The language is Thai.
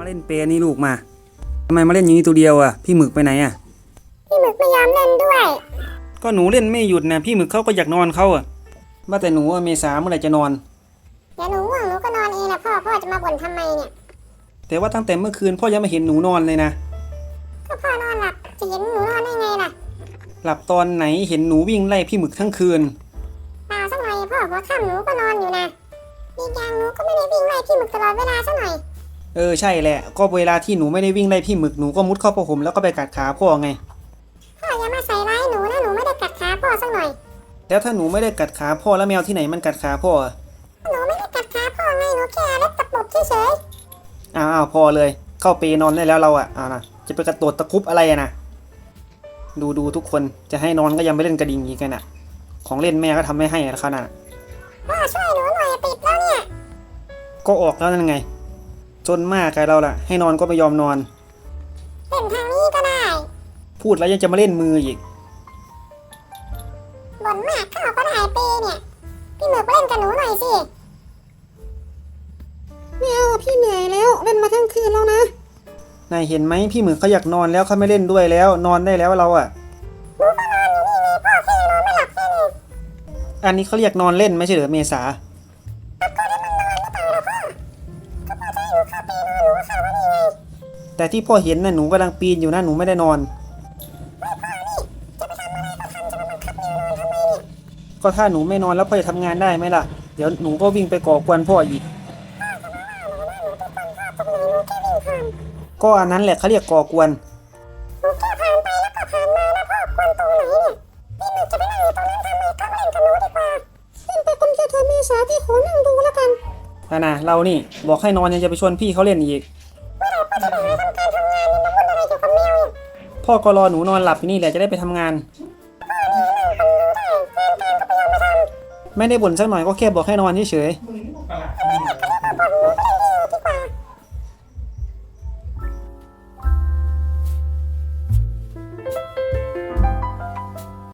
ปรย์นี่ลูกมาทำไมมาเล่นอย่างนี้ตัวเดียวอะพี่หมึกไปไหนอะ พี่หมึกไม่ยอมเล่นด้วย ก็หนูเล่นไม่หยุดนะพี่หมึกเขาก็อยากนอนเขาอะว่าแต่หนูอะเมษาเมื่อไหร่จะนอนเดี๋ยวหนูง่วงหนูก็นอนเองนะพ่อพ่อจะมาบ่นทำไมเนี่ยแต่ว่าตั้งแต่เมื่อคืนพ่อยังไม่เห็นหนูนอนเลยนะก็พ่อนอนหลับจะเห็นหนูนอนได้ไงล่ะ หลับตอนไหนเห็นหนูวิ่งไล่พี่หมึกทั้งคืนเปล่าสักหน่อยพ่อหัวค่ำหนูก็นอนอยู่นะอีกอย่างหนูก็ไม่ได้วิ่งไล่พี่หมึกตลอดเวลาสักหน่อย เออใช่แหละ ก็เวลาที่หนูไม่ได้วิ่งไล่พี่หมึกหนูก็มุดเข้าผ้าห่มแล้วก็ไปกัดขาพ่อไงพ่ออย่ามาใส่ร้ายหนูนะหนูไม่ได้กัดขาพ่อสักหน่อยแล้วถ้าหนูไม่ได้กัดขาพ่อแล้วแมวที่ไหนมันกัดขาพ่ออะหนูไม่ได้กัดขาพ่อไงหนูแค่เล็บตะปบเฉยอ้าวอ้าวพอเลย เข้าเปรย์นอนได้แล้วเราอะอ้าวนะจะไปกระโดดตะครุบอะไรอะนะดูดูทุกคนจะให้นอนก็ยังไม่เล่นกระดิ่งอีกกันอะ ของเล่นแม่ก็ทำไม่ให้แล้วขนาดๆพ่อช่วยหนูหน่อยติดแล้วเนี่ยก็ออกแล้วนั่นไง จนมากไกเราล่ะ ให้นอนก็ไม่ยอมนอน เล่นทางนี้ก็ได้ พูดแล้วยังจะมาเล่นมืออีกบ่นมากเข้าก็ได้เปเนี่ย พี่หมึกเล่นกับหนูหน่อยสิไม่เอาอะพี่เหนื่อยแล้ว เล่นมาทั้งคืนแล้วนะนายเห็นไหมพี่หมึกเขาอยากนอนแล้วเขาไม่เล่นด้วยแล้ว นอนได้แล้วเราอะ หนูก็นอนอยู่นี่ไงพ่อแค่นอนไม่หลับแค่นี้อันนี้เขาเรียกนอนเล่นไม่ใช่เหรอเมษา แต่ที่พ่อเห็นน่ะหนูกำลังปีนอยู่นะหนูไม่ได้นอน ก็ถ้าหนูไม่นอนแล้วพ่อจะทำงานได้ไหมล่ะ เดี๋ยวหนูก็วิ่งไปก่อกวนพ่ออีก ก็อันนั้นแหละเขาเรียกก่อกวนหนูแค่ผ่านไปแล้วก็ผ่านมานะพ่อกวนตรงไหนเนี่ยพี่หมึกจะไปนั่งอยู่ตรงนั้นทำไมก็เล่นกับหนูดีกว่าเล่นไปคนเดียวเธอะเมษาพี่ขอนั่งดูแล้วกันนะนะเรานี่ บอกให้นอนยังจะไปชวนพี่เขาเล่นอีก พ่อก็รอหนูนอนหลับอยู่นี่แหละจะได้ไปทำงาน ไม่ได้บ่นสักหน่อยก็แค่บอกให้นอนเฉยๆ